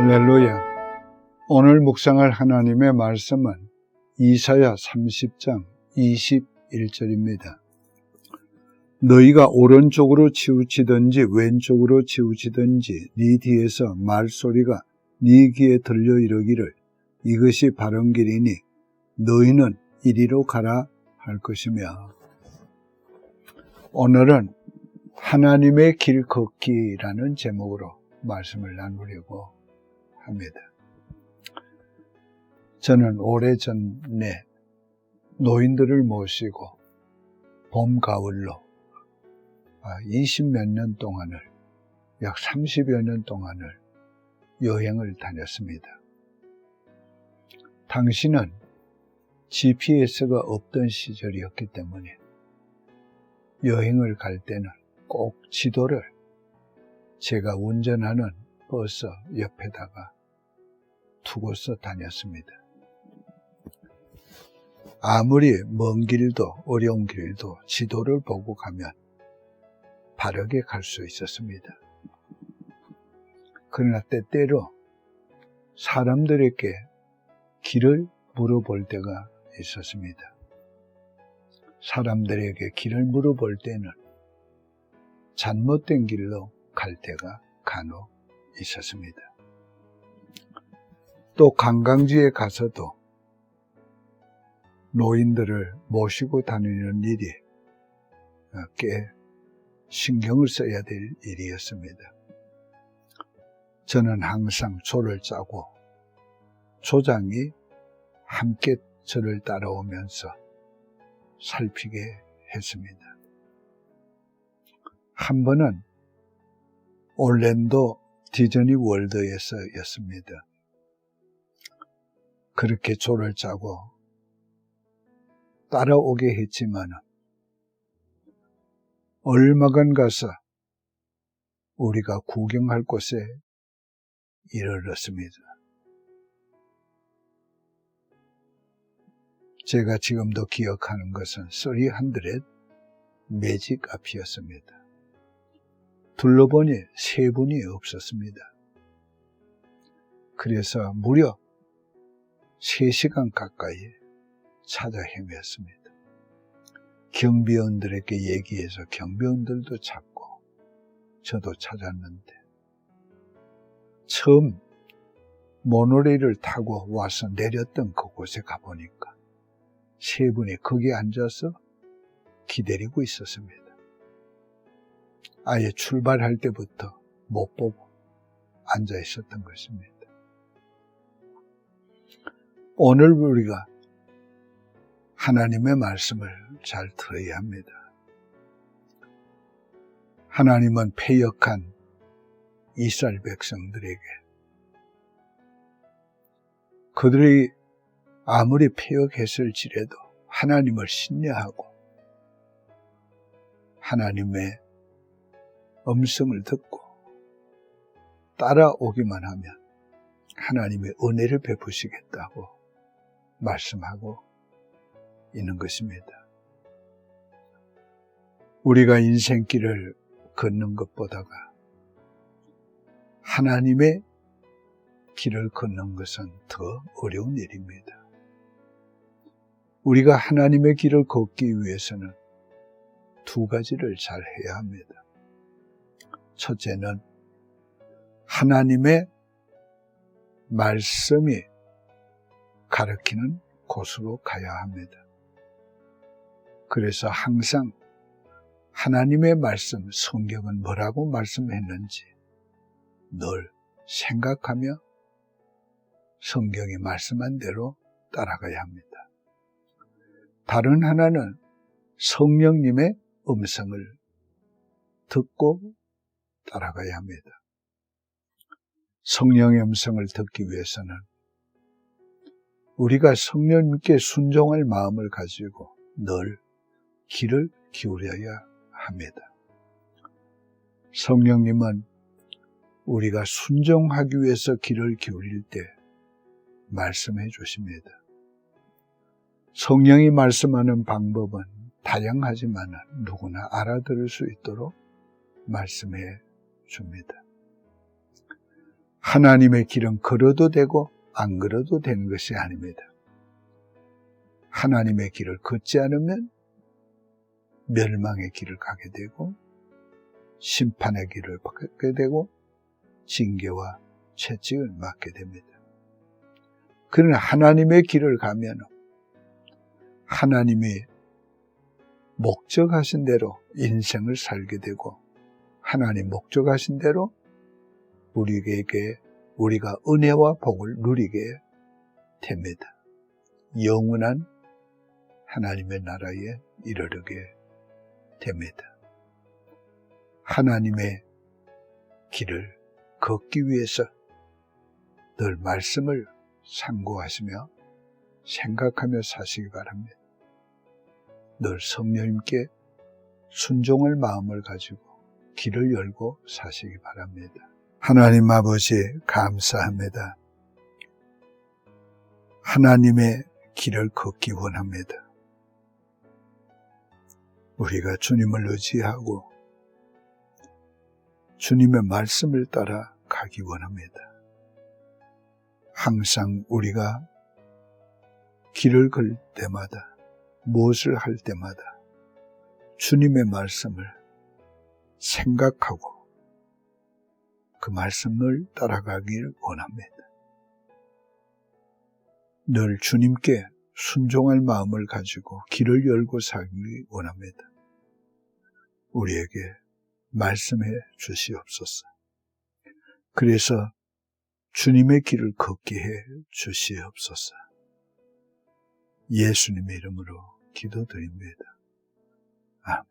할렐루야. 오늘 묵상할 하나님의 말씀은 이사야 30장 21절입니다. 너희가 오른쪽으로 치우치든지 왼쪽으로 치우치든지 네 뒤에서 말소리가 네 귀에 들려 이르기를 이것이 바른 길이니 너희는 이리로 가라 할 것이며 오늘은 하나님의 길 걷기라는 제목으로 말씀을 나누려고 합니다. 저는 오래전에 노인들을 모시고 봄, 가을로 20몇 년 동안을, 약 30여 년 동안을 여행을 다녔습니다. 당시는 GPS가 없던 시절이었기 때문에 여행을 갈 때는 꼭 지도를 제가 운전하는 버스 옆에다가 두고서 다녔습니다. 아무리 먼 길도 어려운 길도 지도를 보고 가면 바르게 갈 수 있었습니다. 그러나 때때로 사람들에게 길을 물어볼 때가 있었습니다. 사람들에게 길을 물어볼 때는 잘못된 길로 갈 때가 간혹 있었습니다. 또 관광지에 가서도 노인들을 모시고 다니는 일이 꽤 신경을 써야 될 일이었습니다. 저는 항상 조를 짜고 조장이 함께 저를 따라오면서 살피게 했습니다. 한 번은 올랜도 디즈니 월드에서였습니다. 그렇게 조를 짜고 따라오게 했지만 얼마간 가서 우리가 구경할 곳에 이르렀습니다. 제가 지금도 기억하는 것은 300 매직 앞이었습니다. 둘러보니 세 분이 없었습니다. 그래서 무려 3시간 가까이 찾아 헤맸습니다. 경비원들에게 얘기해서 경비원들도 찾고 저도 찾았는데 처음 모노레일을 타고 와서 내렸던 그곳에 가보니까 세 분이 거기 앉아서 기다리고 있었습니다. 아예 출발할 때부터 못 보고 앉아 있었던 것입니다. 오늘 우리가 하나님의 말씀을 잘 들어야 합니다. 하나님은 패역한 이스라엘 백성들에게 그들이 아무리 패역했을지라도 하나님을 신뢰하고 하나님의 음성을 듣고 따라오기만 하면 하나님의 은혜를 베푸시겠다고 말씀하고 있는 것입니다. 우리가 인생길을 걷는 것보다가 하나님의 길을 걷는 것은 더 어려운 일입니다. 우리가 하나님의 길을 걷기 위해서는 두 가지를 잘 해야 합니다. 첫째는 하나님의 말씀이 가르치는 곳으로 가야 합니다. 그래서 항상 하나님의 말씀, 성경은 뭐라고 말씀했는지 늘 생각하며 성경이 말씀한 대로 따라가야 합니다. 다른 하나는 성령님의 음성을 듣고 따라가야 합니다. 성령의 음성을 듣기 위해서는 우리가 성령님께 순종할 마음을 가지고 늘 길을 기울여야 합니다. 성령님은 우리가 순종하기 위해서 길을 기울일 때 말씀해 주십니다. 성령이 말씀하는 방법은 다양하지만 누구나 알아들을 수 있도록 말씀해 줍니다. 하나님의 길은 걸어도 되고 안 걸어도 되는 것이 아닙니다. 하나님의 길을 걷지 않으면 멸망의 길을 가게 되고 심판의 길을 받게 되고 징계와 채찍을 맞게 됩니다. 그러나 하나님의 길을 가면 하나님이 목적하신 대로 인생을 살게 되고 하나님 목적하신 대로 우리에게 우리가 은혜와 복을 누리게 됩니다. 영원한 하나님의 나라에 이르르게 됩니다. 하나님의 길을 걷기 위해서 늘 말씀을 상고하시며 생각하며 사시기 바랍니다. 늘 성령님께 순종할 마음을 가지고 길을 열고 사시기 바랍니다. 하나님 아버지 감사합니다. 하나님의 길을 걷기 원합니다. 우리가 주님을 의지하고 주님의 말씀을 따라 가기 원합니다. 항상 우리가 길을 걸 때마다 무엇을 할 때마다 주님의 말씀을 생각하고 그 말씀을 따라가길 원합니다. 늘 주님께 순종할 마음을 가지고 길을 열고 살기 원합니다. 우리에게 말씀해 주시옵소서. 그래서 주님의 길을 걷게 해 주시옵소서. 예수님의 이름으로 기도드립니다. 아멘.